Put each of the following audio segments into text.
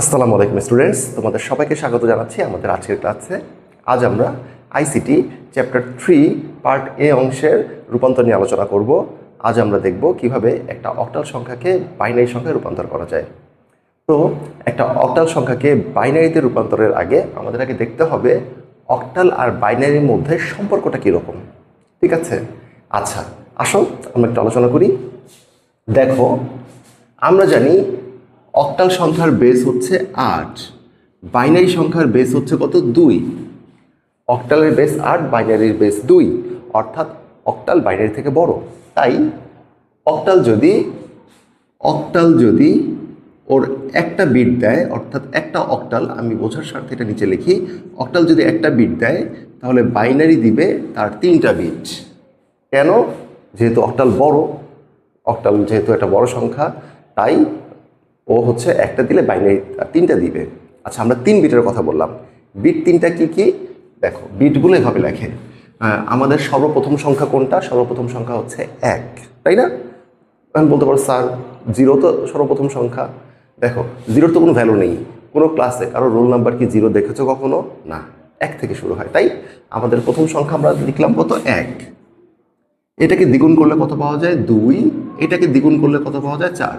আসসালামু আলাইকুম স্টুডেন্টস তোমাদের সবাইকে স্বাগত জানাচ্ছি আমাদের আজকের ক্লাসে। আজ আমরা ICT chapter three part A অংশের রূপান্তর নিয়ে আলোচনা করব। আজ আমরা দেখব কীভাবে একটা অক্টাল সংখ্যাকে বাইনারি সংখ্যায় রূপান্তর করা যায়। তো, একটা অক্টাল সংখ্যাকে বাইনারিতে রূপান্তরের আগে আমাদের আগে দেখতে হবে অক্টাল আর বাইনারির মধ্যে সম্পর্কটা কীরকম। ঠিক আছে? আচ্ছা আসো, আমরা একটু আলোচনা করি। দেখো, আমরা জানি অক্টাল সংখ্যার বেস হচ্ছে আট। বাইনারি সংখ্যার বেস হচ্ছে কত? দুই। অক্টালের বেস আট বাইনারির বেস দুই। অর্থাৎ অক্টাল বাইনারি থেকে বড়। তাই অক্টাল যদি অক্টাল যদি ওর একটা বিট দেয়, অর্থাৎ একটা অক্টাল, আমি বোঝার স্বার্থে এটা নিচে লিখি, অক্টাল যদি একটা বিট দেয়, তাহলে বাইনারি দিবে তার তিনটা বিট কেন? যেহেতু অক্টাল বড়, অক্টাল যেহেতু একটা বড় সংখ্যা, তাই ও হচ্ছে একটা দিলে বাইনারি তিনটা দিবে। আচ্ছা আমরা তিন বিটের কথা বললাম। বিট তিনটা কি কি? দেখো বিটগুলো এভাবে লেখে। আমাদের সর্বপ্রথম সংখ্যা কোনটা? সর্বপ্রথম সংখ্যা হচ্ছে এক, তাই না? আমি বলতে পারো স্যার জিরো তো সর্বপ্রথম সংখ্যা। দেখো জিরোর তো কোনো ভ্যালু নেই। কোনো ক্লাসে কারও রোল নাম্বার কি জিরো দেখেছ কখনো? না, এক থেকে শুরু হয়, তাই? আমাদের প্রথম সংখ্যা আমরা লিখলাম কত? এক। এটাকে দ্বিগুণ করলে কত পাওয়া যায়? দুই। এটাকে দ্বিগুণ করলে কত পাওয়া যায়? চার।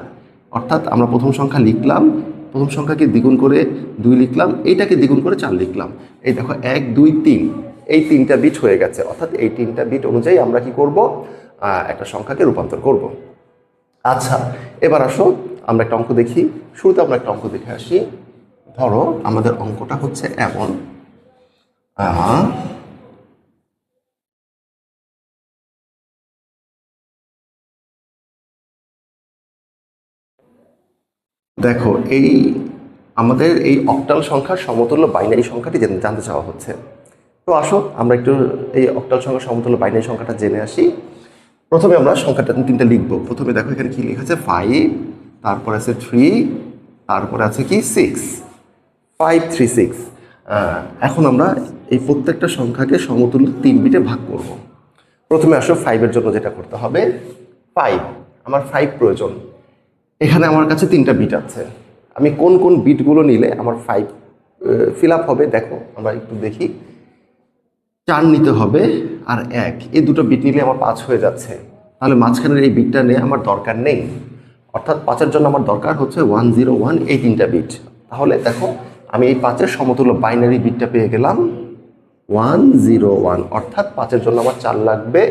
অর্থাৎ আমরা প্রথম সংখ্যা লিখলাম, প্রথম সংখ্যাকে দ্বিগুণ করে দুই লিখলাম, এইটাকে দ্বিগুণ করে চার লিখলাম। এই দেখো, এক, দুই, তিন, এই তিনটা বিট হয়ে গেছে। অর্থাৎ এই তিনটা বিট অনুযায়ী আমরা কি করব? একটা সংখ্যাকে রূপান্তর করব। আচ্ছা এবার আসো, আমরা একটা অঙ্ক দেখি। শুরুতে আমরা একটা অঙ্ক দেখে আসি। ধরো, আমাদের অঙ্কটা হচ্ছে এমন। দেখো, এই আমাদের এই অক্টাল সংখ্যার সমতুল্য বাইনারি সংখ্যাটি জেনে- জানতে চাওয়া হচ্ছে। তো আসো, আমরা একটু এই অক্টাল সংখ্যার সমতুল্য বাইনারি সংখ্যাটা জেনে আসি। প্রথমে আমরা সংখ্যাটা তিনটা লিখব। প্রথমে দেখো এখানে কি লেখা আছে? ফাইভ তারপর আছে থ্রি তারপরে আছে কি? সিক্স ফাইভ থ্রি সিক্স এখন আমরা এই প্রত্যেকটা সংখ্যাকে সমতুল্য তিন বিটে ভাগ করব। প্রথমে আসো ফাইভের জন্য যেটা করতে হবে। ফাইভ আমার ফাইভ প্রয়োজন। এখানে আমার কাছে তিনটা বিট আছে। আমি কোন কোন বিটগুলো নিলে আমার ফাইভ ফিল আপ হবে, দেখো, আমরা একটু দেখি। চার নিতে হবে আর এক, এই দুটো বিট নিলে আমার পাঁচ হয়ে যাচ্ছে। তাহলে মাঝখানের এই বিটটা নিয়ে আমার দরকার নেই। অর্থাৎ পাঁচের জন্য আমার দরকার হচ্ছে ওয়ান জিরো ওয়ান এই তিনটা বিট তাহলে দেখো, আমি এই পাঁচের সমতুল্য বাইনারি বিটটা পেয়ে গেলাম। ওয়ান জিরো ওয়ান অর্থাৎ পাঁচের জন্য আমার চার লাগবে,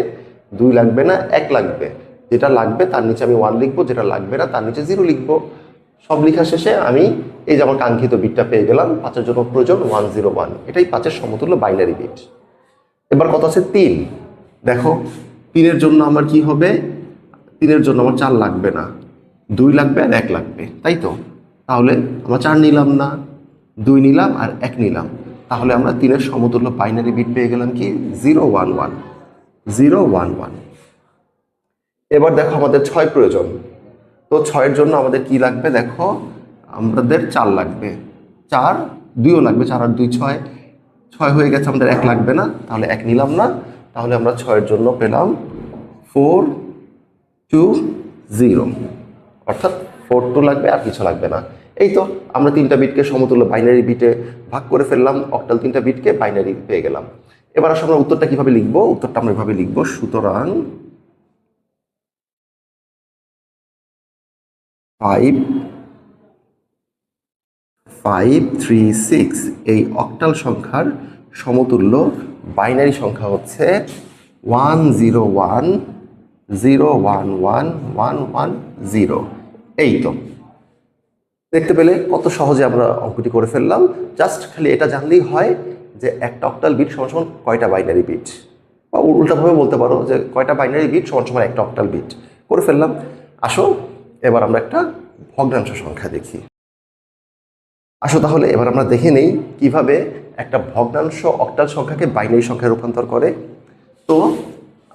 দুই লাগবে না, এক লাগবে। যেটা লাগবে তার নিচে আমি ওয়ান লিখব, যেটা লাগবে না তার নিচে জিরো লিখব। সব লেখা শেষে আমি এই যে আমার কাঙ্ক্ষিত বিটটা পেয়ে গেলাম, পাঁচের জন্য প্রয়োজন ওয়ান জিরো ওয়ান এটাই পাঁচের সমতুল্য বাইনারি বিট এবার কত আছে তিন। দেখো, তিনের জন্য আমার কি হবে? তিনের জন্য আমার চার লাগবে না। দুই লাগবে আর এক লাগবে, তাই তো? তাহলে আমরা চার নিলাম না, দুই নিলাম আর এক নিলাম। তাহলে আমরা তিনের সমতুল্য বাইনারি বিট পেয়ে গেলাম কি? Zero one one zero one one এবার দেখো আমাদের ছয় প্রয়োজন। তো ছয়ের জন্য আমাদের কি লাগবে? দেখো, আমাদের চার লাগবে। চার, দুইও লাগবে। চার আর দুই ছয়। ছয় হয়ে গেছে, আমাদের এক লাগবে না। তাহলে এক নিলাম না। তাহলে আমরা ছয়ের জন্য পেলাম ফোর টু জিরো। অর্থাৎ ফোর টু লাগবে আর কিছু লাগবে না। এই তো, আমরা তিনটা বিটকে সমতুল্য বাইনারি বিটে ভাগ করে ফেললাম। অক্টাল তিনটা বিটকে বাইনারি পেয়ে গেলাম। এবার আসলে আমরা উত্তরটা কীভাবে লিখব? উত্তরটা আমরা এভাবে লিখব, সুতরাং ফাইভ ফাইভ থ্রি সিক্স এই অক্টাল সংখ্যার সমতুল্য বাইনারি সংখ্যা হচ্ছে one zero one zero one one one one zero এই তো। দেখতে পেলে কত সহজে আমরা অঙ্কটি করে ফেললাম। জাস্ট খালি এটা জানলেই হয় যে একটা অক্টাল বিট সমান কয়টা বাইনারি বিট বা উল্টাভাবে বলতে পারো যে কয়টা বাইনারি বিট সমান সমান একটা অক্টাল বিট করে ফেললাম। আসো এবার আমরা একটা ভগ্নাংশ সংখ্যা দেখি। আসো তাহলে, এবার আমরা দেখে নেই কীভাবে একটা ভগ্নাংশ অক্টাল সংখ্যাকে বাইনারি সংখ্যায় রূপান্তর করে। তো,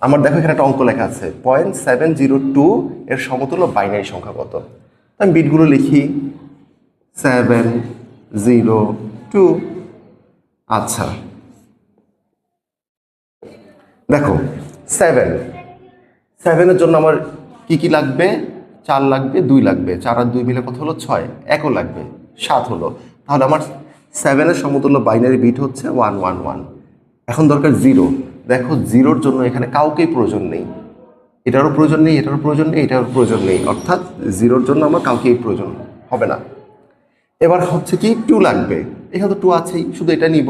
আমার দেখো এখানে একটা অঙ্ক লেখা আছে পয়েন্ট সেভেন জিরো টু এর সমতুল্য বাইনারি সংখ্যা কত? আমি বিটগুলো লিখি সেভেন জিরো টু আচ্ছা। দেখো সেভেন সেভেনের জন্য আমার কি কি লাগবে? চার লাগবে, দুই লাগবে। চার আর দুই মিলে কত হলো? ছয়। একও লাগবে। সাত হলো। তাহলে আমার সেভেনের সমতুল্য বাইনারি বিট হচ্ছে ওয়ান ওয়ান ওয়ান এখন দরকার জিরো দেখো জিরোর জন্য এখানে কাউকেই প্রয়োজন নেই। এটারও প্রয়োজন নেই, এটারও প্রয়োজন নেই, এটারও প্রয়োজন নেই। অর্থাৎ জিরোর জন্য আমার কাউকেই প্রয়োজন হবে না। এবার হচ্ছে কি টু লাগবে। এখানে তো টু আছেই, শুধু এটা নিব।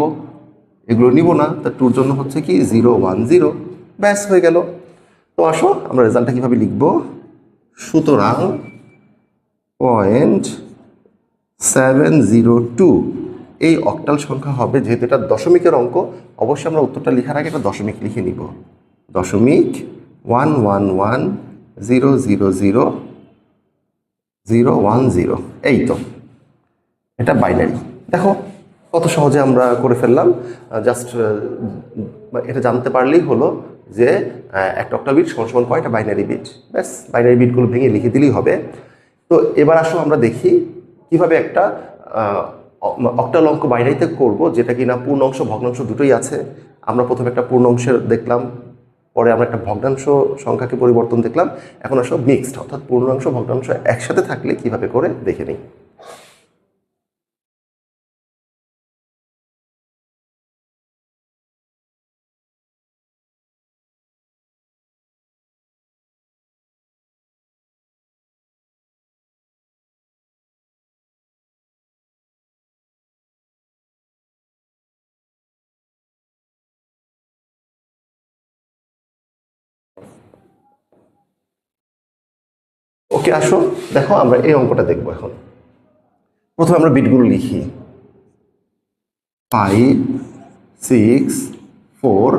এগুলো নিব না। তা টুর জন্য হচ্ছে কি জিরো ওয়ান জিরো ব্যাস, হয়ে গেল। তো আসো, আমরা রেজাল্টটা কীভাবে লিখব? সুতরাং পয়েন্ট সেভেন জিরো টু এই অক্টাল সংখ্যা হবে যেহেতু এটা দশমিকের অঙ্ক, অবশ্যই আমরা উত্তরটা লেখার আগে এটা দশমিক লিখে নিব। দশমিক one one one zero zero zero zero one zero এই তো। এটা বাইনারি দেখো, কত সহজে আমরা করে ফেললাম। জাস্ট এটা জানতে পারলেই হলো যে একটা অক্টাল বিট সমান কয়টা বাইনারি বিট ব্যাস বাইনারি বিটগুলো ভেঙে লিখে দিলেই হবে। তো এবার আসো আমরা দেখি কীভাবে একটা অক্টাল অঙ্ক বাইনারিতে করব, যেটা কিনা পূর্ণাংশ, ভগ্নাংশ দুটোই আছে। আমরা প্রথমে একটা পূর্ণাংশের দেখলাম, পরে আমরা একটা ভগ্নাংশ সংখ্যাকে পরিবর্তন দেখলাম। এখন আসো মিক্সড অর্থাৎ পূর্ণাংশ, ভগ্নাংশ একসাথে থাকলে কীভাবে করে, দেখে নিই। ওকে আসো, দেখো আমরা এই অঙ্কটা দেখব এখন। প্রথমে আমরা বিটগুলো লিখি। Five six four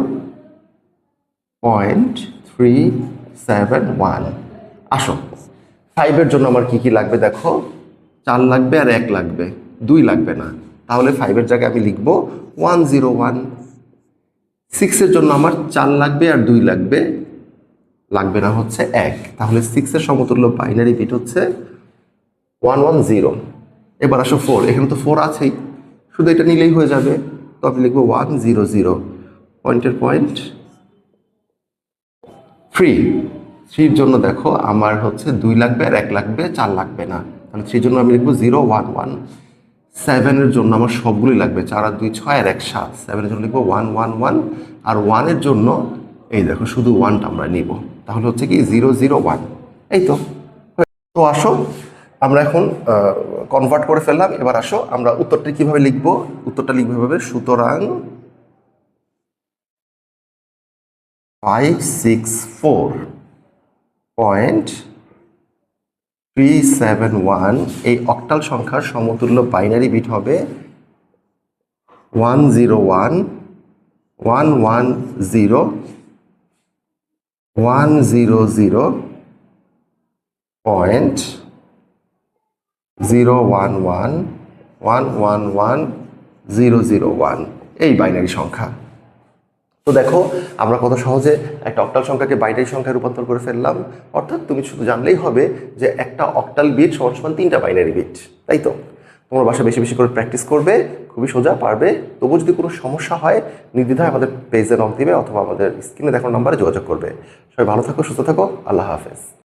point three seven one আসো। ফাইভের জন্য আমার কি কি লাগবে দেখো? চার লাগবে আর এক লাগবে। দুই লাগবে না। তাহলে ফাইভের জায়গায় আমি লিখব ওয়ান জিরো ওয়ান সিক্সের জন্য আমার চার লাগবে আর দুই লাগবে। লাগবে না হচ্ছে এক। তাহলে সিক্সের সমতুল্য বাইনারি বিট হচ্ছে ওয়ান ওয়ান জিরো এবার আসো ফোর এখানে তো ফোর আছেই। শুধু এটা নিলেই হয়ে যাবে। তো আমি লিখব ওয়ান জিরো জিরো পয়েন্টের পয়েন্ট থ্রি থ্রির জন্য দেখো আমার হচ্ছে দুই লাগবে আর এক লাগবে, চার লাগবে না। তাহলে থ্রির জন্য আমি লিখব জিরো ওয়ান ওয়ান সেভেনের জন্য আমার সবগুলোই লাগবে, চার আর দুই, ছয় আর এক, সাত। সেভেনের জন্য লিখব ওয়ান ওয়ান ওয়ান আর ওয়ানের জন্য এই দেখো, শুধু ওয়ানটা আমরা নিব। তাহলে হচ্ছে কি জিরো জিরো ওয়ান এই তো তো আসো, আমরা এখন কনভার্ট করে ফেললাম। এবার আসো, আমরা উত্তরটা কীভাবে লিখব? উত্তরটা লিখবে হবে সুতরাং five six four point three seven one এই অক্টাল সংখ্যার সমতুল্য বাইনারি বিট হবে one zero one one one zero one zero zero point zero one one one one one zero zero one এই বাইনারি সংখ্যা। তো দেখো, আমরা কত সহজে একটা অক্টাল সংখ্যাকে বাইনারি সংখ্যায় রূপান্তর করে ফেললাম। অর্থাৎ তুমি শুধু জানলেই হবে যে একটা অক্টাল বিট সমান সমান তিনটা বাইনারি বিট তাই তো? তোমার বাসা বেশি বেশি করে প্র্যাকটিস করবে, খুবই সোজা পারবে। তবু যদি কোনো সমস্যা হয়, নির্দ্বিধায় আমাদের পেজে নক দিবে অথবা আমাদের স্ক্রিনে দেখানো নাম্বারে যোগাযোগ করবে। সবাই ভালো থাকো, সুস্থ থাকো, আল্লাহ হাফেজ।